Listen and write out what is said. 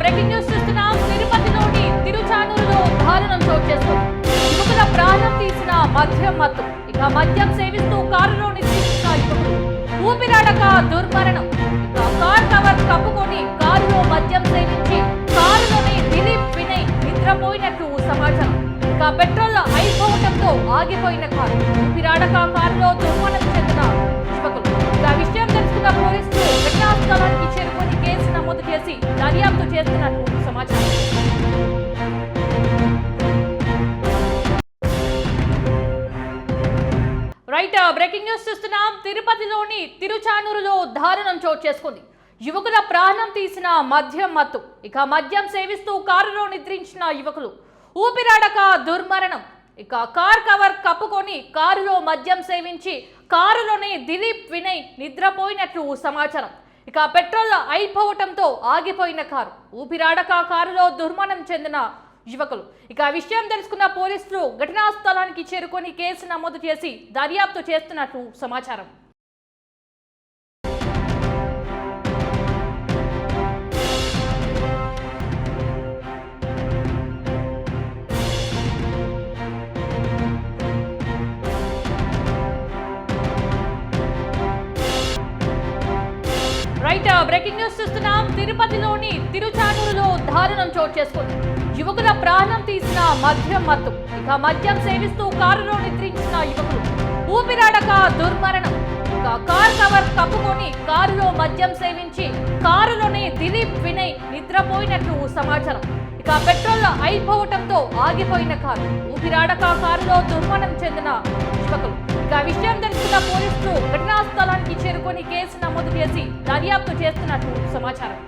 Breaking news చూస్తున్నాం తిరుపతిలోని తిరుచానూరులో దారుణం చోటు చేసుకుంది. యువకుల ప్రాణం తీసిన మద్యం మత్తు. ఇక మద్యం సేవిస్తూ కారులో నిద్రించిన యువకుడు ఊపిరాడక దుర్మరణం. ఇక కార్ కవర్ కప్పుకొని కారులో మద్యం సేవించి కారులోని దిలీప్ వినయ్ నిద్రపోయినట్లు సమాచారం. ఇక పెట్రోల్ అయిపోవడంతో ఆగిపోయిన కారు. ఊపిరాడక కారులో దుర్మరణం చెందిన యువకులు. ఇక విషయం తెలుసుకున్న పోలీసులు ఘటనా స్థలానికి రైట్ uh, బ్రేకింగ్ న్యూస్ చూస్తున్నాం. తిరుపతిలోని తిరుచానూరులో దారుణం చోటు చేసుకుంది. యువకుల ప్రాణం తీసిన మద్యం మత్తు. ఇక మద్యం సేవిస్తూ కారులో నిద్రించిన యువకులు. ఊపిరాడక దుర్మరణం. ఇక కార్ కవర్ కప్పుకొని కారులో మద్యం సేవించి కారులోనే దిలీప్ వినయ్ నిద్రపోయినట్లు సమాచారం. ఇక పెట్రోల్ అయిపోవటంతో ఆగిపోయిన కారు. ఊపిరాడక కారులో దుర్మరణం చెందిన యువకులు. ఇక ఆ విషయం తెలుసుకున్న పోలీసులు ఘటనా స్థలానికి చేరుకొని కేసు నమోదు చేసి దర్యాప్తు చేస్తున్నట్లు సమాచారం. రైట్ బ్రేకింగ్ న్యూస్ చూస్తున్నాం. తిరుపతిలోని తిరుచానూరులో దారుణం చోటు చేసుకుంది. యువకుల ప్రాణం తీసిన మద్యం మత్తు. ఇక మద్యం సేవిస్తూ కారులో నిద్రించిన యువకులు. ఊపిరాడక దుర్మరణం. ఇక కార్ కవర్ కప్పుకొని కారులో మద్యం సేవించి కారులోనే దిలీప్ వినయ్ నిద్రపోయినట్లు సమాచారం. ఇక పెట్రోల్ అయిపోవటంతో ఆగిపోయిన కారు. ఊపిరాడక కారులో దుర్మరణం చెందిన యువకులు. ఇక విషయం తెలుసుకున్న పోలీసులు ఘటనా స్థలానికి చేరుకొని కేసు నమోదు చేసి దర్యాప్తు చేస్తున్నట్లు సమాచారం.